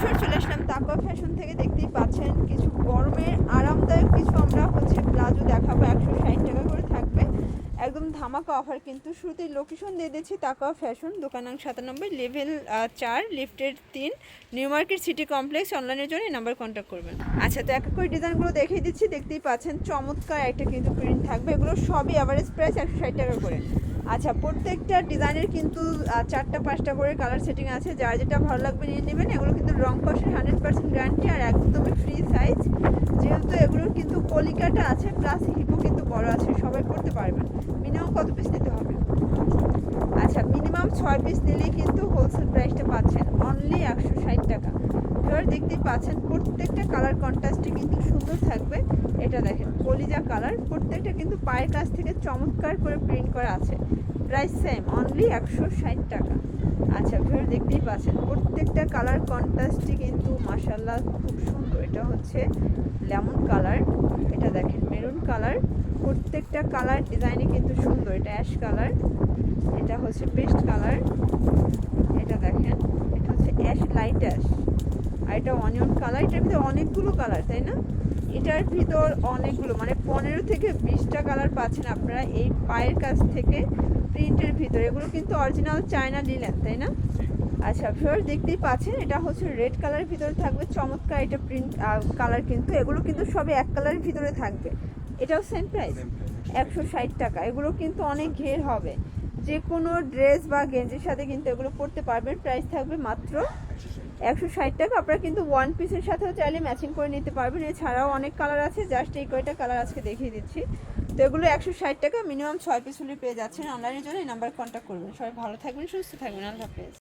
Sir চলে আসলাম। তারপর fashion থেকে দেখতেই পাচ্ছেন, কিছু গরমের আরামদায়ক কিছু আমরা হচ্ছে প্লাজো দেখাবো একশো ষাট টাকা করে থাকবে একদম ধামাকা অফার কিন্তু শুরুতেই লোকেশন দিয়ে দিচ্ছি তাকওয়া ফ্যাশন দোকান নং সাতানব্বই লেভেল চার লিফটের তিন নিউ মার্কেট সিটি কমপ্লেক্স অনলাইনের জন্য এই নাম্বার কন্ট্যাক্ট করবেন। আচ্ছা তো এক এক করে ডিজাইনগুলো দেখিয়ে দিচ্ছি, দেখতেই পাচ্ছেন চমৎকার একটা কিন্তু প্রিন্ট থাকবে, এগুলো সবই অ্যাভারেজ প্রাইস একশো ষাট টাকা করে। আচ্ছা প্রত্যেকটা ডিজাইনের কিন্তু চারটা, পাঁচটা করে কালার সেটিং আছে, যার যেটা ভালো লাগবে নিয়ে নেবেন, এগুলো কিন্তু রং কষের হান্ড্রেড পার্সেন্ট গ্যারান্টি আর একদমই ফ্রি সাইজ যেহেতু এগুলোর কিন্তু কলিকাটা আছে প্লাস হিপও কিন্তু বড় আছে সবাই পড়তে পারবেন মিনিমাম কত পিস নিতে হবে? আচ্ছা মিনিমাম ছয় পিস নিলেই কিন্তু হোলসেল প্রাইসটা পাচ্ছেন। অনলি একশো ষাট টাকা। এবার দেখতেই পাচ্ছেন, প্রত্যেকটা কালার কন্ট্রাস্টে কিন্তু সুন্দর থাকবে। এটা দেখেন, কলিজা কালার প্রত্যেকটা কিন্তু পায়ের কাছ থেকে চমৎকার করে প্রিন্ট করা আছে। প্রাইস সেম অনলি একশো ষাট টাকা। আচ্ছা এবার দেখতেই পাচ্ছেন, প্রত্যেকটা কালার কন্ট্রাস্টই কিন্তু মাসাল্লাহ খুব সুন্দর। এটা হচ্ছে লেমন কালার এটা দেখেন মেরুন কালার প্রত্যেকটা কালার ডিজাইনই কিন্তু সুন্দর। এটা অ্যাশ কালার, এটা হচ্ছে পেস্ট কালার, এটা দেখেন, এটা হচ্ছে অ্যাশ, লাইট অ্যাশ। আর এটা অনিয়ন কালার, এটার ভিতরে অনেকগুলো কালার, তাই না? এটার ভিতর অনেকগুলো মানে পনেরো থেকে বিশটা কালার পাচ্ছেন আপনারা এই পায়ের কাছ থেকে প্রিন্টের ভিতরে। এগুলো কিন্তু অরিজিনাল চায়না নিলেন তাই না? আচ্ছা ফিওর দেখতেই পাচ্ছেন, এটা হচ্ছে রেড কালারের ভিতরে থাকবে, চমৎকার এটা প্রিন্ট কালার কিন্তু। এগুলো কিন্তু সবই এক কালারের ভিতরে থাকবে। এটাও সেম প্রাইস একশো ষাট টাকা। এগুলো কিন্তু অনেক ঘের হবে। যে কোনো ড্রেস বা গেঞ্জির সাথে কিন্তু এগুলো পরতে পারবেন। প্রাইস থাকবে মাত্র একশো ষাট টাকা। আপনারা কিন্তু ওয়ান পিসের সাথেও চাইলে ম্যাচিং করে নিতে পারবেন। এছাড়াও অনেক কালার আছে। জাস্ট এই কয়টা কালার আজকে দেখিয়ে দিচ্ছি। তো এগুলো একশো ষাট টাকা। মিনিমাম ছয় পিস হলে পেয়ে যাচ্ছেন। অনলাইনের জন্য এই নাম্বার কন্ট্যাক্ট করবেন। সবাই ভালো থাকবেন সুস্থ থাকবেন। আল্লাহ হাফেজ।